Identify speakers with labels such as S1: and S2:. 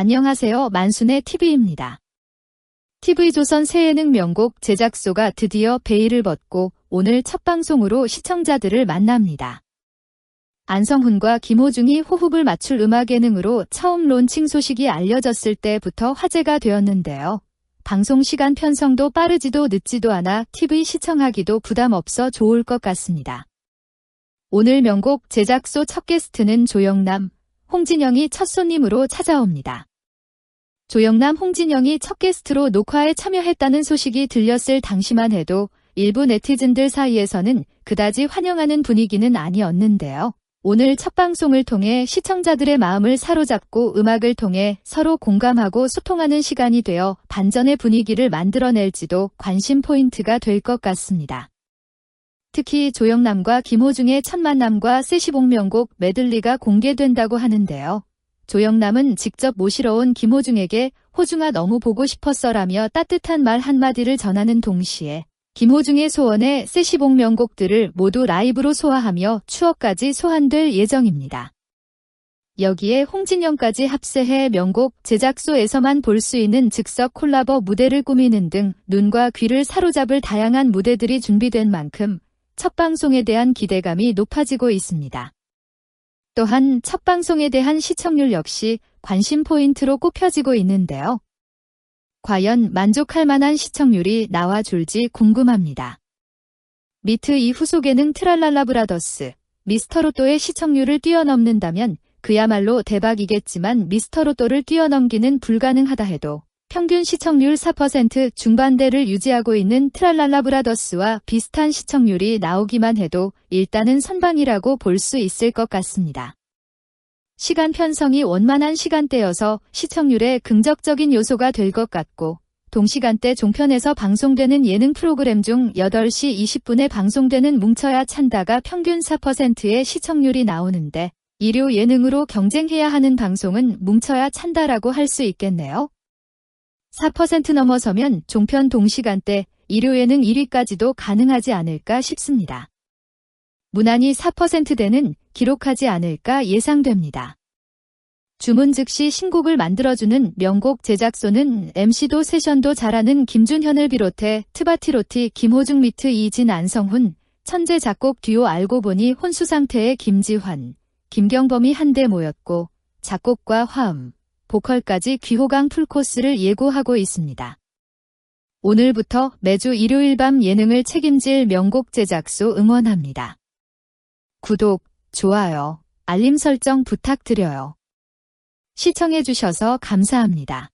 S1: 안녕하세요. 만순의 TV입니다. TV조선 새 예능 명곡 제작소가 드디어 베일을 벗고 오늘 첫 방송으로 시청자들을 만납니다. 안성훈과 김호중이 호흡을 맞출 음악 예능으로 처음 론칭 소식이 알려졌을 때부터 화제가 되었는데요. 방송 시간 편성도 빠르지도 늦지도 않아 TV 시청하기도 부담 없어 좋을 것 같습니다. 오늘 명곡 제작소 첫 게스트는 조영남, 홍진영이 첫 손님으로 찾아옵니다. 조영남, 홍진영이 첫 게스트로 녹화에 참여했다는 소식이 들렸을 당시만 해도 일부 네티즌들 사이에서는 그다지 환영하는 분위기는 아니었는데요. 오늘 첫 방송을 통해 시청자들의 마음을 사로잡고 음악을 통해 서로 공감하고 소통하는 시간이 되어 반전의 분위기를 만들어낼지도 관심 포인트가 될 것 같습니다. 특히 조영남과 김호중의 첫 만남과 세시봉명곡 메들리가 공개된다고 하는데요. 조영남은 직접 모시러 온 김호중에게 호중아 너무 보고 싶었어라며 따뜻한 말 한마디를 전하는 동시에 김호중의 소원에 세시봉 명곡들을 모두 라이브로 소화하며 추억까지 소환될 예정입니다. 여기에 홍진영까지 합세해 명곡 제작소에서만 볼 수 있는 즉석 콜라보 무대를 꾸미는 등 눈과 귀를 사로잡을 다양한 무대들이 준비된 만큼 첫 방송에 대한 기대감이 높아지고 있습니다. 또한 첫 방송에 대한 시청률 역시 관심 포인트로 꼽혀지고 있는데요. 과연 만족할 만한 시청률이 나와줄지 궁금합니다. 미트 이 후속에는 트랄랄라 브라더스, 미스터로또의 시청률을 뛰어넘는다면 그야말로 대박이겠지만 미스터로또를 뛰어넘기는 불가능하다 해도 평균 시청률 4% 중반대를 유지하고 있는 트랄랄라 브라더스와 비슷한 시청률이 나오기만 해도 일단은 선방이라고 볼 수 있을 것 같습니다. 시간 편성이 원만한 시간대여서 시청률에 긍정적인 요소가 될 것 같고 동시간대 종편에서 방송되는 예능 프로그램 중 8시 20분에 방송되는 뭉쳐야 찬다가 평균 4%의 시청률이 나오는데 일요 예능으로 경쟁해야 하는 방송은 뭉쳐야 찬다라고 할 수 있겠네요. 4% 넘어서면 종편 동시간대 일요 예능 1위까지도 가능하지 않을까 싶습니다. 무난히 4%대는 기록하지 않을까 예상됩니다. 주문 즉시 신곡을 만들어주는 명곡 제작소는 MC도 세션도 잘하는 김준현을 비롯해 트바티로티 김호중 미트 이진 안성훈, 천재 작곡 듀오 알고 보니 혼수 상태의 김지환, 김경범이 한데 모였고 작곡과 화음, 보컬까지 귀호강 풀코스를 예고하고 있습니다. 오늘부터 매주 일요일 밤 예능을 책임질 명곡 제작소 응원합니다. 구독, 좋아요, 알림 설정 부탁드려요. 시청해주셔서 감사합니다.